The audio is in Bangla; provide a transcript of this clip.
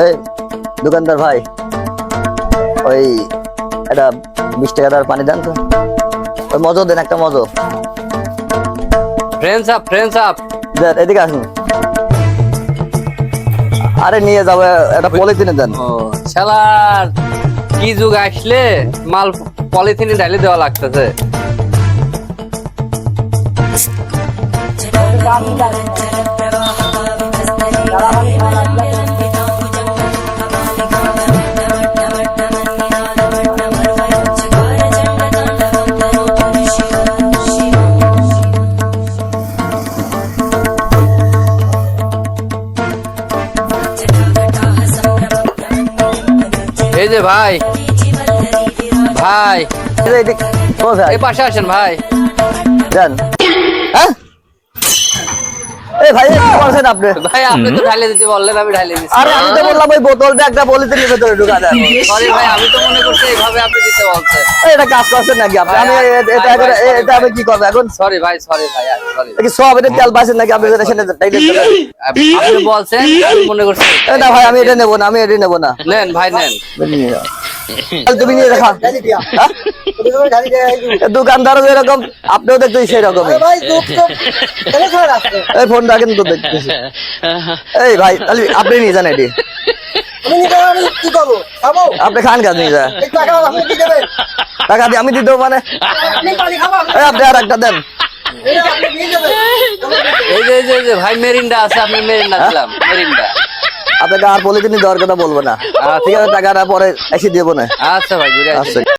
এই দোকানদার ভাই ওই একটা বিশ টাকার পানি দেন তো। ওই মজো দেন একটা মজো। ফ্রেন্ডস আপ ফ্রেন্ডস আপ দেন এদিকে আসুন। আরে নিয়ে যাব একটা পলিথিনে দেন। ও শালার কি যুগ আসলে? মাল পলিথিনে ঢালে দেওয়া লাগতেছে। এই যে ভাই। ভাই। এদিকে- পাশে আসেন ভাই। দেন হ্যাঁ? এই ভাই কি করছেন আপনি? ভাই আপনি তো ঢালে দিতে বললেন আমি ঢালে দিচ্ছি আরে আমি তো বললাম ওই বোতলটা একটা পলিথিনের ভেতরে ঢুকা দেন। সরি ভাই আমি তো মনে করছি এইভাবে আপনি দিতে বলছেন। এটা কাজ করছেন নাকি আপনি? আমি এটা এটা আমি কি করব এখন? সরি ভাই সরি ভাই সরি কি সব এটা তেল পাইছেন নাকি আপনি এটা সেটা আপনি বলছেন আমি মনে করছি না ভাই আমি এটা নেব না আমি এটা নেব না। নেন ভাই নেন। তুমি নিয়ে রাখা। হ্যাঁ? এ দোকানদারও আপনিও দেখতেছি সেই রকমই এই ফোন রাখেন তো দেখতেছি। এই ভাই তাহলে আপনি নিয়ে যান এটি। আপনি খান কাজ নিয়ে যান টাকা দিয়ে আমি দেবো মানে। আপনি আর একটা দেন। এই যে এই যে- এই যে ভাই মেরিন্ডা আছে আপনি মেরিন্ডা দিলাম মেরিন্ডা। আপনাকে আর পলিথিন দেওয়ার কথা বলব না। ঠিক আছে টাকাটা পরে এসে দেবো না আচ্ছা ভাই আচ্ছা।